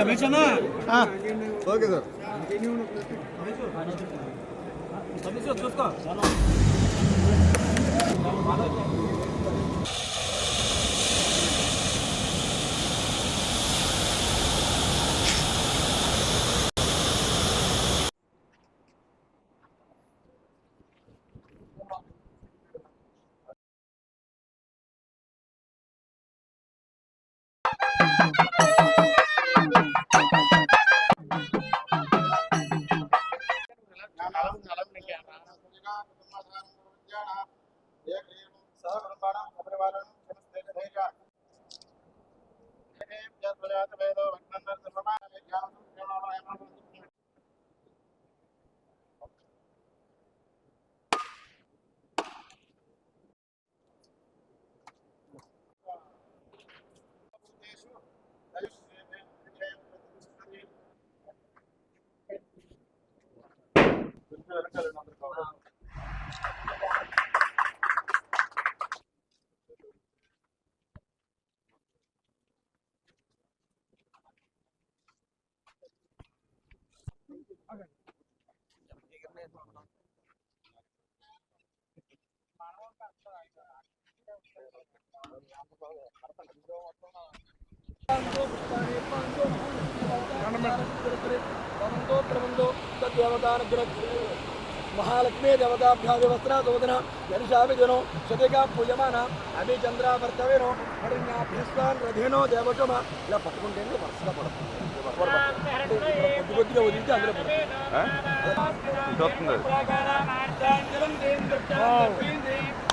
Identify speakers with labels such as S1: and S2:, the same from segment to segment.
S1: రమేష్ అన్న.
S2: Okay sir.
S1: చూసుకో. Thank you.
S3: Mahalakshmi దేవతాభ్యా వ్యవస్థ శోధన జనిషాభిజనో శతిగా పూజమాన అభిచంద్రావర్తవేనో హరిణ్యాభ్యస్వాన్ రథేనో దేవటమ ఇలా పట్టుకుంటే వరుసగా పడుతుంది కొద్ది కొద్దిగా వదిలితే అందులో
S2: చూస్తుంది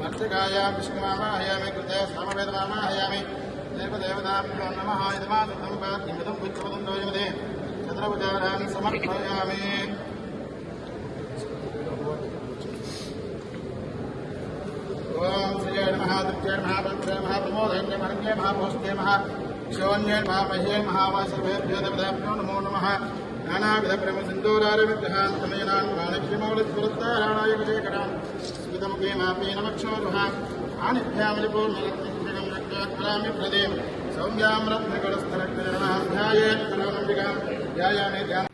S4: మత్స్యకాయ విష్ణుమావాహయామి కృతే సమవేదమావాహయామి దేవదేవతాభ్యో నమ ఇదమాసం పార్థిమిదం పుత్రపదం దోయమదే చంద్రపుజారాన్ని సమర్పయామి ఓం శ్రీయ నమః దుర్గే నమః పంచే నమః ప్రమోదన్య మహా పోష్టే మహా శోన్యే మహా మహ్యే మహావాసర్వేభ్యో దేవతాభ్యో నమో నమ నానావిధ ప్రేమ సింధూరార విగ్రహాన్ సమయనాన్ మాణిక్యమౌళిస్ఫురత్తారాణాయ విజయకరాన్ స్మితముఖే మాపే నమక్షోరుహ ఆనిభ్యామిలి పూర్ణరత్నం రక్తామి ప్రదేం సౌమ్యాం రత్నగడస్థలగ్రహణాం ధ్యాయేత్ ధ్యాయామి ధ్యాన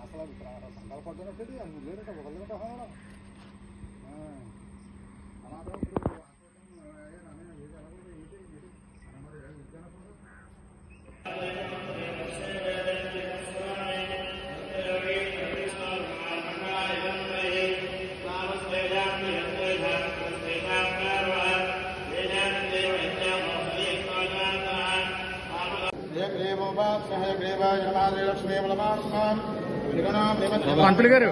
S5: అసలు సందాలు పడుతున్నట్టు అది లేదంట ఒకళ్ళంట
S4: పంతులు గారు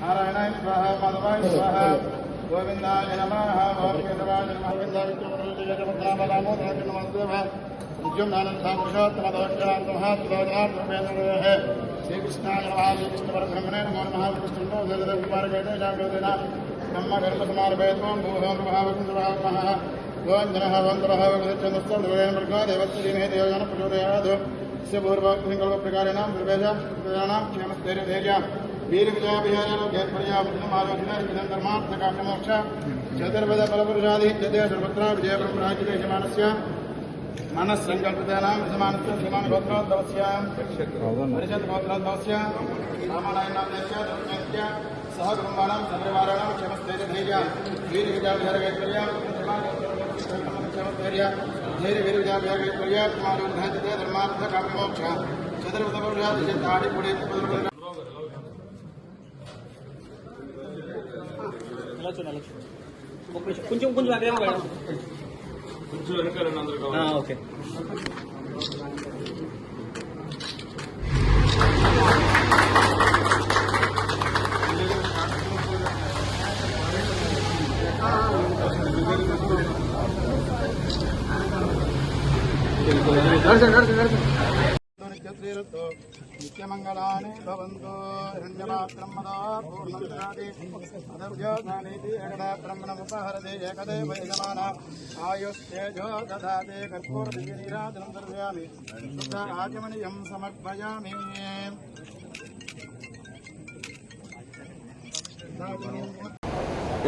S4: నారాయణ స్వాహ మాధవాయ స్వాహ గోవిందాయ నమః గోవిందాయ నమః గోవిందాయ నమః నిత్యం నానందాం పురుషోత్తమదోషాంత మహాత్మోదాం రూపేంద్రదేహ శ్రీకృష్ణాయ నమః శ్రీకృష్ణ పరబ్రహ్మణే నమో నమః విష్ణుండో జగద కుమారవేద జాగృతిన బ్రహ్మ గర్భ సమారభేత్వం భూహోం మహావకుంద్రమః గోంజనః వందరః వగచందస్తోడవేన మృగా దేవస్య ధీమహి దేవయాన ప్రచోదయాద్ स्य पूर्वप्रकारेण प्रवेशाणां क्षेमस्थैर्यधैर्य वीरविजयाभिहारोग्यपर्यावृतमालोचना धर्मार्थकामोक्ष चतुर्वद फलपुरुषादित्यते सर्वत्र विजयब्रह्मराज्यते यजमानस्य मनस्सङ्कल्पितानां यजमानस्य समानगोत्रोद्भवस्यां परिषद्गोत्रोद्भवस्य रामायणाम्नस्य सह कुटुम्बानां सपरिवाराणां क्षमस्थैर्यधैर्यां वीरविद्याविहारगैश्वर्यां क्षमस्थैर्य धैर्यवीरविद्याविहारगैश्वर्या कुमारोधायते धर्मार्थकाम्यमोक्ष चतुर्वृतपुरुषादिशताडिपुडे కొంచెం కొంచెం అదే
S1: కొంచెం కొంచెం అదే మేడం ఆ, ఓకే
S4: నిత్యశ్రీరుతో నిత్యమంగళాని భవంతు హిరణ్యమాత్రం మదా పూర్ణమిదాది ఏకదా బ్రహ్మణముపహరదే ఏకదేవ యజమాన ఆయుస్తేజో దదాతే కర్పూరదిగిరీరాజనం దర్శయామి శుద్ధ ఆచమనీయం సమర్పయామి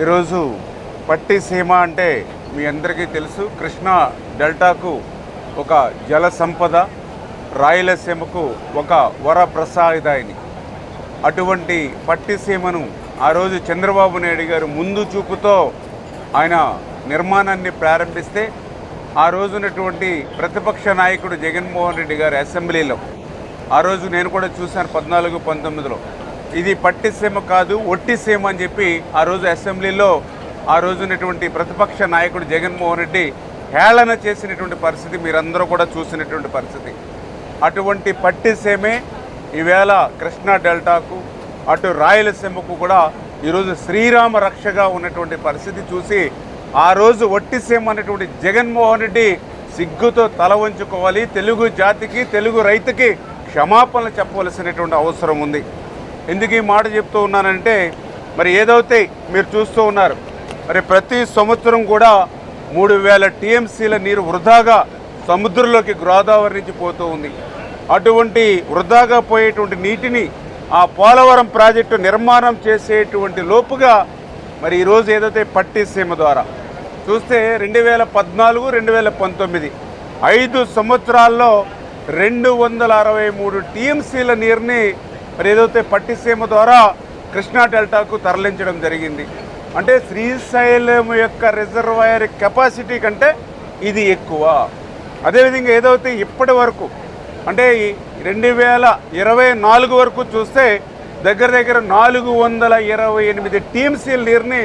S2: ఈరోజు పట్టి సీమ అంటే మీ అందరికీ తెలుసు. కృష్ణా డెల్టాకు ఒక జల సంపద రాయలసీమకు ఒక వరప్రసాదాయిని. అటువంటి పట్టిసీమను ఆ రోజు చంద్రబాబు నాయుడు గారు ముందు చూపుతో ఆయన నిర్మాణాన్ని ప్రారంభిస్తే ఆ రోజునటువంటి ప్రతిపక్ష నాయకుడు జగన్మోహన్ రెడ్డి గారు అసెంబ్లీలో. ఆ రోజు నేను కూడా చూశాను పద్నాలుగు పంతొమ్మిదిలో. ఇది పట్టిసీమ కాదు ఒట్టిసీమ అని చెప్పి ఆ రోజు అసెంబ్లీలో ఆ రోజునటువంటి ప్రతిపక్ష నాయకుడు జగన్మోహన్ రెడ్డి హేళన చేసినటువంటి పరిస్థితి మీరందరూ కూడా చూసినటువంటి పరిస్థితి. అటువంటి పట్టిసీమే ఈవేళ కృష్ణా డెల్టాకు అటు రాయలసీమకు కూడా ఈరోజు శ్రీరామ రక్షగా ఉన్నటువంటి పరిస్థితి చూసి ఆ రోజు ఒట్టిసీమ అనేటువంటి జగన్మోహన్ రెడ్డి సిగ్గుతో తల వంచుకోవాలి తెలుగు జాతికి తెలుగు రైతుకి క్షమాపణలు చెప్పవలసినటువంటి అవసరం ఉంది. ఎందుకు ఈ మాట చెప్తూ ఉన్నానంటే మరి ఏదైతే మీరు చూస్తూ ఉన్నారు మరి ప్రతి సంవత్సరం కూడా మూడు వేల టీఎంసీల నీరు వృధాగా సముద్రంలోకి గోదావరి నుంచి పోతూ ఉంది. అటువంటి వృధాగా పోయేటువంటి నీటిని ఆ పోలవరం ప్రాజెక్టు నిర్మాణం చేసేటువంటి లోపుగా మరి ఈరోజు ఏదైతే పట్టిసీమ ద్వారా చూస్తే రెండు వేల పద్నాలుగు రెండు వేల పంతొమ్మిది ఐదు సంవత్సరాల్లో రెండు వందల అరవై మూడు టీఎంసీల నీరుని మరి ఏదైతే పట్టిసీమ ద్వారా కృష్ణా డెల్టాకు తరలించడం జరిగింది. అంటే శ్రీశైలం యొక్క రిజర్వాయర్ కెపాసిటీ కంటే ఇది ఎక్కువ. అదేవిధంగా ఏదైతే ఇప్పటి వరకు అంటే రెండు వేల ఇరవై నాలుగు వరకు చూస్తే దగ్గర దగ్గర నాలుగు వందల ఇరవై ఎనిమిది టీఎంసీల నీరుని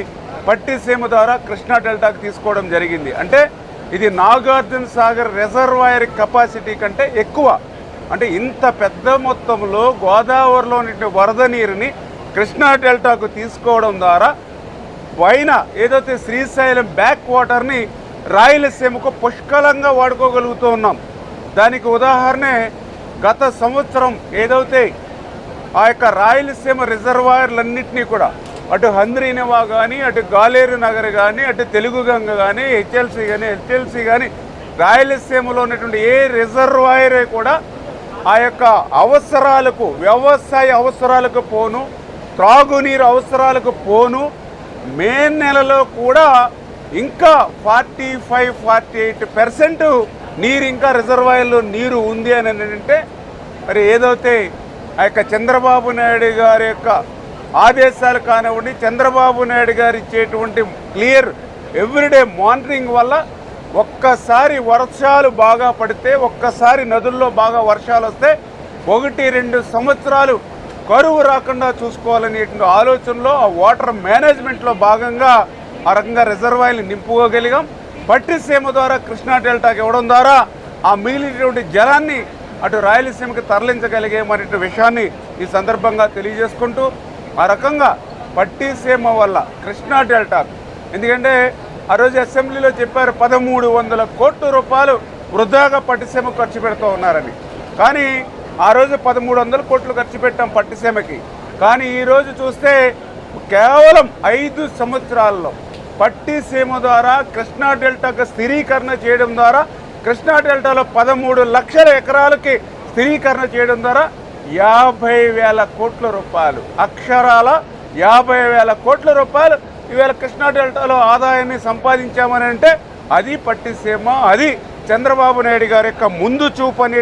S2: పట్టిసీమ ద్వారా కృష్ణా డెల్టాకు తీసుకోవడం జరిగింది. అంటే ఇది నాగార్జున సాగర్ రిజర్వాయర్ కెపాసిటీ కంటే ఎక్కువ. అంటే ఇంత పెద్ద మొత్తంలో గోదావరిలో వరద నీరుని కృష్ణా డెల్టాకు తీసుకోవడం ద్వారా పైన ఏదైతే శ్రీశైలం బ్యాక్ వాటర్ని రాయలసీమకు పుష్కలంగా వాడుకోగలుగుతూ ఉన్నాం. దానికి ఉదాహరణే గత సంవత్సరం ఏదైతే ఆ యొక్క రాయలసీమ రిజర్వాయర్లన్నింటినీ కూడా అటు హంద్రీనివా కానీ అటు గాలేరు నగర్ కానీ అటు తెలుగుగంగ కానీ హెచ్ఎల్సి కానీ హెచ్ఎల్సి కానీ రాయలసీమలో ఉన్నటువంటి ఏ రిజర్వాయరే కూడా ఆ యొక్క అవసరాలకు వ్యవసాయ అవసరాలకు పోను త్రాగునీరు అవసరాలకు పోను మే నెలలో కూడా ఇంకా forty five forty eight percent నీరు ఇంకా రిజర్వాయర్లో నీరు ఉంది అని అంటే మరి ఏదైతే ఆ యొక్క చంద్రబాబు నాయుడు గారి యొక్క ఆదేశాలు కానివ్వండి చంద్రబాబు నాయుడు గారు ఇచ్చేటువంటి క్లియర్ ఎవ్రీడే మానిటరింగ్ వల్ల ఒక్కసారి వర్షాలు బాగా పడితే ఒక్కసారి నదుల్లో బాగా వర్షాలు వస్తే ఒకటి రెండు సంవత్సరాలు కరువు రాకుండా చూసుకోవాలనేటువంటి ఆలోచనలో ఆ వాటర్ మేనేజ్మెంట్లో భాగంగా ఆ రకంగా రిజర్వాయర్ని నింపుకోగలిగాం. పట్టిసీమ ద్వారా కృష్ణా డెల్టాకి ఇవ్వడం ద్వారా ఆ మిగిలినటువంటి జలాన్ని అటు రాయలసీమకి తరలించగలిగే తరలించగలిగేమనే విషయాన్ని ఈ సందర్భంగా తెలియజేసుకుంటూ ఆ రకంగా పట్టిసీమ వల్ల కృష్ణా డెల్టా. ఎందుకంటే ఆ రోజు అసెంబ్లీలో చెప్పారు పదమూడు వందల కోట్ల రూపాయలు వృధాగా పట్టిసీమ ఖర్చు పెడుతూ ఉన్నారని. కానీ ఆ రోజు పదమూడు వందల కోట్లు ఖర్చు పెట్టాం పట్టిసీమకి కానీ ఈరోజు చూస్తే కేవలం ఐదు సంవత్సరాల్లో పట్టిసీమ ద్వారా కృష్ణా డెల్టాకు స్థిరీకరణ చేయడం ద్వారా కృష్ణా డెల్టాలో పదమూడు లక్షల ఎకరాలకి స్థిరీకరణ చేయడం ద్వారా యాభై వేల కోట్ల రూపాయలు. అక్షరాల యాభై వేల కోట్ల రూపాయలు ఈవేళ కృష్ణా డెల్టాలో ఆదాయాన్ని సంపాదించామని అంటే అది పట్టిసీమ అది చంద్రబాబు నాయుడు గారి యొక్క ముందు చూపు